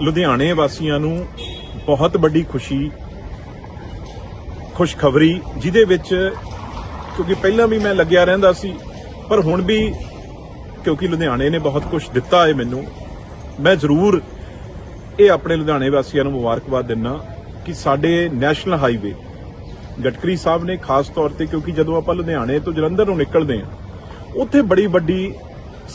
ਲੁਧਿਆਣੇ ਵਾਸੀਆਂ ਨੂੰ ਬਹੁਤ ਵੱਡੀ ਖੁਸ਼ੀ, ਖੁਸ਼ਖਬਰੀ, ਜਿਹਦੇ ਵਿੱਚ ਕਿਉਂਕਿ ਪਹਿਲਾਂ ਵੀ ਮੈਂ ਲੱਗਿਆ ਰਹਿੰਦਾ ਸੀ, ਪਰ ਹੁਣ ਵੀ ਕਿਉਂਕਿ ਲੁਧਿਆਣੇ ਨੇ ਬਹੁਤ ਕੁਝ ਦਿੱਤਾ ਹੈ ਮੈਨੂੰ, ਮੈਂ ਜ਼ਰੂਰ ਇਹ ਆਪਣੇ ਲੁਧਿਆਣੇ ਵਾਸੀਆਂ ਨੂੰ ਮੁਬਾਰਕਬਾਦ ਦਿੰਨਾ ਕਿ ਸਾਡੇ ਨੈਸ਼ਨਲ ਹਾਈਵੇ ਗਟਕਰੀ ਸਾਹਿਬ ਨੇ ਖਾਸ ਤੌਰ ਤੇ ਕਿਉਂਕਿ ਜਦੋਂ ਆਪਾਂ ਲੁਧਿਆਣੇ ਤੋਂ ਜਲੰਧਰ ਨੂੰ ਨਿਕਲਦੇ ਹਾਂ, ਉੱਥੇ ਬੜੀ ਵੱਡੀ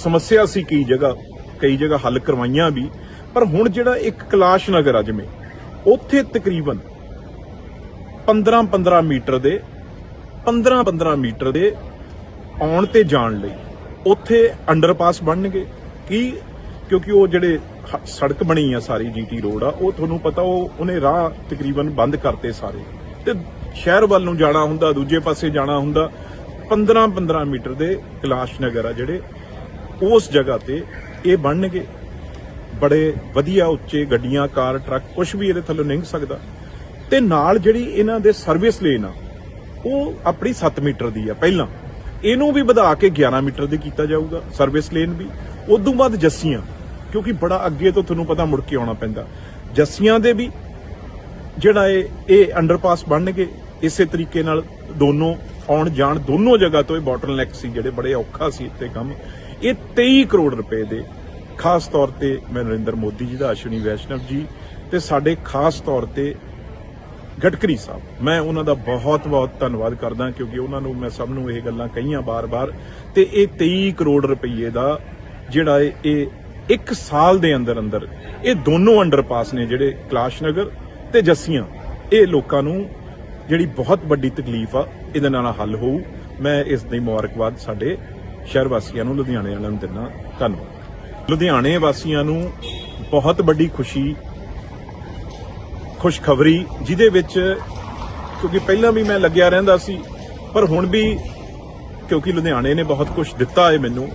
ਸਮੱਸਿਆ ਸੀ ਕਈ ਜਗ੍ਹਾ ਕਈ ਜਗ੍ਹਾ ਹੱਲ ਕਰਵਾਈਆਂ ਵੀ ਪਰ ਹੁਣ ਜਿਹੜਾ ਇੱਕ ਕਲਾਸ਼ ਨਗਰ ਆ ਜਿਵੇਂ, ਉੱਥੇ ਤਕਰੀਬਨ 15-15 ਮੀਟਰ ਦੇ 15-15 ਮੀਟਰ ਦੇ ਆਉਣ ਤੇ ਜਾਣ ਲਈ ਉੱਥੇ ਅੰਡਰਪਾਸ ਬਣਨਗੇ। ਕੀ? ਕਿਉਂਕਿ ਉਹ ਜਿਹੜੇ ਸੜਕ ਬਣੀ ਆ ਸਾਰੀ ਜੀਟੀ ਰੋਡ ਆ, ਉਹ ਤੁਹਾਨੂੰ ਪਤਾ ਉਹ, ਉਹਨੇ ਰਾਹ ਤਕਰੀਬਨ ਬੰਦ ਕਰਤੇ ਸਾਰੇ। ਤੇ ਸ਼ਹਿਰ ਵੱਲ ਨੂੰ ਜਾਣਾ ਹੁੰਦਾ, ਦੂਜੇ ਪਾਸੇ ਜਾਣਾ ਹੁੰਦਾ 15-15 ਮੀਟਰ ਦੇ ਕਲਾਸ਼ ਨਗਰ ਆ ਜਿਹੜੇ, ਉਸ ਜਗ੍ਹਾ ਤੇ ਇਹ ਬਣਨਗੇ। ਬੜੇ ਵਧੀਆ ਉੱਚੇ ਗੱਡੀਆਂ, ਕਾਰ, ਟਰੱਕ ਕੁਝ ਵੀ ਇਹਦੇ ਥੱਲੋਂ ਲੰਘ ਸਕਦਾ। ਤੇ ਨਾਲ ਜਿਹੜੀ ਇਹਨਾਂ ਦੇ ਸਰਵਿਸ ਲੇਨ ਆ, ਉਹ ਆਪਣੀ 7 ਮੀਟਰ ਦੀ ਆ ਪਹਿਲਾਂ। ਇਹਨੂੰ ਵੀ ਵਧਾ ਕੇ 11 ਮੀਟਰ ਦੀ ਕੀਤਾ ਜਾਊਗਾ ਸਰਵਿਸ ਲੇਨ ਵੀ। ਉਦੋਂ ਬਾਅਦ ਜੱਸੀਆਂ, ਕਿਉਂਕਿ ਬੜਾ ਅੱਗੇ ਤੋਂ ਤੁਹਾਨੂੰ ਪਤਾ ਮੁੜ ਕੇ ਆਉਣਾ ਪੈਂਦਾ। ਜੱਸੀਆਂ ਦੇ ਵੀ ਜਿਹੜਾ ਇਹ ਇਹ ਅੰਡਰਪਾਸ ਬਣਨਗੇ, ਇਸੇ ਤਰੀਕੇ ਨਾਲ ਦੋਨੋਂ ਆਉਣ ਜਾਣ ਦੋਨੋਂ ਜਗ੍ਹਾ ਤੋਂ ਇਹ ਬਾਟਲਨੈਕ ਸੀ ਜਿਹੜੇ ਬੜੇ ਔਖਾ ਸੀ ਇੱਥੇ ਕੰਮ। ਇਹ 23 ਕਰੋੜ ਰੁਪਏ ਦੇ ਖਾਸ ਤੌਰ ਤੇ ਮੈਂ ਨਰਿੰਦਰ ਮੋਦੀ ਜੀ ਦਾ ਅਸ਼ਵਨੀ ਵੈਸ਼ਨਵ ਜੀ ਤੇ ਸਾਡੇ ਖਾਸ ਤੌਰ ਤੇ ਗਟਕਰੀ ਸਾਹਿਬ। ਮੈਂ ਉਹਨਾਂ ਦਾ ਬਹੁਤ ਬਹੁਤ ਧੰਨਵਾਦ ਕਰਦਾ ਕਿਉਂਕਿ ਉਹਨਾਂ ਨੂੰ ਮੈਂ ਸਭ ਨੂੰ ਇਹ ਗੱਲਾਂ ਕਹੀਆਂ ਬਾਰ-ਬਾਰ ਤੇ ਇਹ 23 ਕਰੋੜ ਰੁਪਏ ਦਾ ਜਿਹੜਾ ਇਹ- ਇਹ ਇੱਕ ਸਾਲ ਦੇ ਅੰਦਰ ਅੰਦਰ ਇਹ ਦੋਨੋਂ ਅੰਡਰਪਾਸ ਨੇ ਜਿਹੜੇ ਕਲਾਸ਼ ਨਗਰ ਤੇ ਜੱਸੀਆਂ। ਇਹ ਲੋਕਾਂ ਨੂੰ ਜਿਹੜੀ ਬਹੁਤ ਵੱਡੀ ਤਕਲੀਫ ਆ, ਇਹਦੇ ਨਾਲ ਹੱਲ ਹੋਊ। ਮੈਂ ਇਸ ਦੀ ਮੁਬਾਰਕਬਾਦ ਸਾਡੇ ਸ਼ਹਿਰ ਵਾਸੀਆਂ ਨੂੰ, ਲੁਧਿਆਣੇ ਵਾਲਿਆਂ ਨੂੰ ਦਿੰਦਾ। ਧੰਨਵਾਦ। ਲੁਧਿਆਣੇ ਵਾਸੀਆਂ ਨੂੰ ਬਹੁਤ ਵੱਡੀ ਖੁਸ਼ੀ, ਖੁਸ਼ਖਬਰੀ, ਜਿਹਦੇ ਵਿੱਚ ਕਿਉਂਕਿ ਪਹਿਲਾਂ ਵੀ ਮੈਂ ਲੱਗਿਆ ਰਹਿੰਦਾ ਸੀ, ਪਰ ਹੁਣ ਵੀ ਕਿਉਂਕਿ ਲੁਧਿਆਣੇ ਨੇ ਬਹੁਤ ਕੁਝ ਦਿੱਤਾ ਹੈ ਮੈਨੂੰ,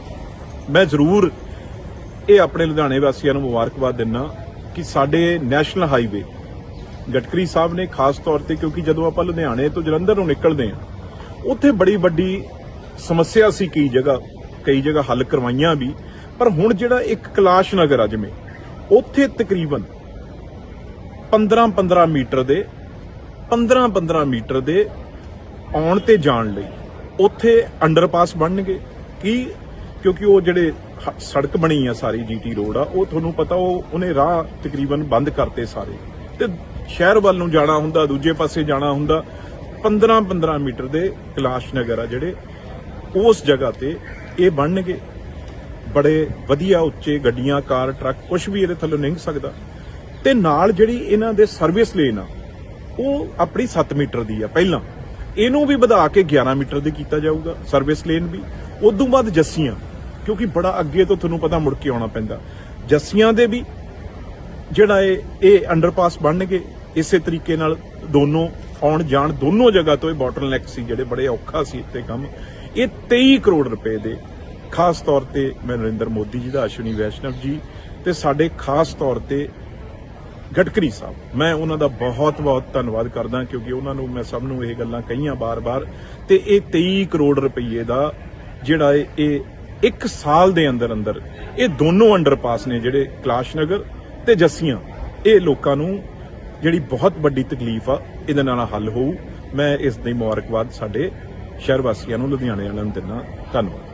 ਮੈਂ ਜ਼ਰੂਰ ਇਹ ਆਪਣੇ ਲੁਧਿਆਣੇ ਵਾਸੀਆਂ ਨੂੰ ਮੁਬਾਰਕਬਾਦ ਦਿੰਨਾ ਕਿ ਸਾਡੇ ਨੈਸ਼ਨਲ ਹਾਈਵੇ ਗਟਕਰੀ ਸਾਹਿਬ ਨੇ ਖਾਸ ਤੌਰ ਤੇ ਕਿਉਂਕਿ ਜਦੋਂ ਆਪਾਂ ਲੁਧਿਆਣੇ ਤੋਂ ਜਲੰਧਰ ਨੂੰ ਨਿਕਲਦੇ ਹਾਂ, ਉੱਥੇ ਬੜੀ ਵੱਡੀ ਸਮੱਸਿਆ ਸੀ ਕਈ ਜਗ੍ਹਾ ਕਈ ਜਗ੍ਹਾ ਹੱਲ ਕਰਵਾਈਆਂ ਵੀ ਪਰ ਹੁਣ ਜਿਹੜਾ ਇੱਕ ਕਲਾਸ਼ ਨਗਰ ਆ ਜਿਵੇਂ, ਉੱਥੇ ਤਕਰੀਬਨ 15-15 ਮੀਟਰ ਦੇ 15-15 ਮੀਟਰ ਦੇ ਆਉਣ ਤੇ ਜਾਣ ਲਈ ਉੱਥੇ ਅੰਡਰਪਾਸ ਬਣਨਗੇ। ਕੀ? ਕਿਉਂਕਿ ਉਹ ਜਿਹੜੇ ਸੜਕ ਬਣੀ ਆ ਸਾਰੀ ਜੀਟੀ ਰੋਡ ਆ, ਉਹ ਤੁਹਾਨੂੰ ਪਤਾ ਉਹ, ਉਹਨੇ ਰਾਹ ਤਕਰੀਬਨ ਬੰਦ ਕਰਤੇ ਸਾਰੇ। ਤੇ ਸ਼ਹਿਰ ਵੱਲ ਨੂੰ ਜਾਣਾ ਹੁੰਦਾ, ਦੂਜੇ ਪਾਸੇ ਜਾਣਾ ਹੁੰਦਾ 15-15 ਮੀਟਰ ਦੇ ਕਲਾਸ਼ ਨਗਰ ਆ ਜਿਹੜੇ, ਉਸ ਜਗ੍ਹਾ ਤੇ ਇਹ ਬਣਨਗੇ। ਬੜੇ ਵਧੀਆ ਉੱਚੇ ਗੱਡੀਆਂ, ਕਾਰ, ਟਰੱਕ ਕੁਝ ਵੀ ਇਹਦੇ ਥੱਲੋਂ ਲੰਘ ਸਕਦਾ। ਤੇ ਨਾਲ ਜਿਹੜੀ ਇਹਨਾਂ ਦੇ ਸਰਵਿਸ ਲੇਨ ਆ, ਉਹ ਆਪਣੀ 7 ਮੀਟਰ ਦੀ ਆ ਪਹਿਲਾਂ। ਇਹਨੂੰ ਵੀ ਵਧਾ ਕੇ 11 ਮੀਟਰ ਦੀ ਕੀਤਾ ਜਾਊਗਾ, ਸਰਵਿਸ ਲੇਨ ਵੀ। ਉਦੋਂ ਬਾਅਦ ਜੱਸੀਆਂ, ਕਿਉਂਕਿ ਬੜਾ ਅੱਗੇ ਤੋਂ ਤੁਹਾਨੂੰ ਪਤਾ ਮੁੜ ਕੇ ਆਉਣਾ ਪੈਂਦਾ। ਜੱਸੀਆਂ ਦੇ ਵੀ ਜਿਹੜਾ ਇਹ ਇਹ ਅੰਡਰਪਾਸ ਬਣਨਗੇ, ਇਸੇ ਤਰੀਕੇ ਨਾਲ ਦੋਨੋਂ ਆਉਣ ਜਾਣ ਦੋਨੋਂ ਜਗ੍ਹਾ ਤੋਂ ਇਹ ਬਾਟਲਨੈਕ ਸੀ ਜਿਹੜੇ ਬੜੇ ਔਖਾ ਸੀ ਇੱਥੇ ਕੰਮ। ਇਹ 23 ਕਰੋੜ ਰੁਪਏ ਦੇ ਖਾਸ ਤੌਰ ਤੇ ਮੈਂ ਨਰਿੰਦਰ ਮੋਦੀ ਜੀ ਦਾ ਅਸ਼ਵਨੀ ਵੈਸ਼ਨਵ ਜੀ ਤੇ ਸਾਡੇ ਖਾਸ ਤੌਰ ਤੇ ਗਟਕਰੀ ਸਾਹਿਬ। ਮੈਂ ਉਹਨਾਂ ਦਾ ਬਹੁਤ ਬਹੁਤ ਧੰਨਵਾਦ ਕਰਦਾ ਕਿਉਂਕਿ ਉਹਨਾਂ ਨੂੰ ਮੈਂ ਸਭ ਨੂੰ ਇਹ ਗੱਲਾਂ ਕਹੀਆਂ ਬਾਰ-ਬਾਰ ਤੇ ਇਹ 23 ਕਰੋੜ ਰੁਪਏ ਦਾ ਜਿਹੜਾ ਇਹ- ਇਹ ਇੱਕ ਸਾਲ ਦੇ ਅੰਦਰ ਅੰਦਰ ਇਹ ਦੋਨੋਂ ਅੰਡਰਪਾਸ ਨੇ ਜਿਹੜੇ ਕਲਾਸ਼ ਨਗਰ ਤੇ ਜੱਸੀਆਂ। ਇਹ ਲੋਕਾਂ ਨੂੰ ਜਿਹੜੀ ਬਹੁਤ ਵੱਡੀ ਤਕਲੀਫ ਆ, ਇਹਦੇ ਨਾਲ ਹੱਲ ਹੋਊ। ਮੈਂ ਇਸ ਦੀ ਮੁਬਾਰਕਬਾਦ ਸਾਡੇ ਸ਼ਹਿਰ ਵਾਸੀਆਂ ਨੂੰ, ਲੁਧਿਆਣੇ ਵਾਲਿਆਂ ਨੂੰ ਦਿੰਦਾ। ਧੰਨਵਾਦ।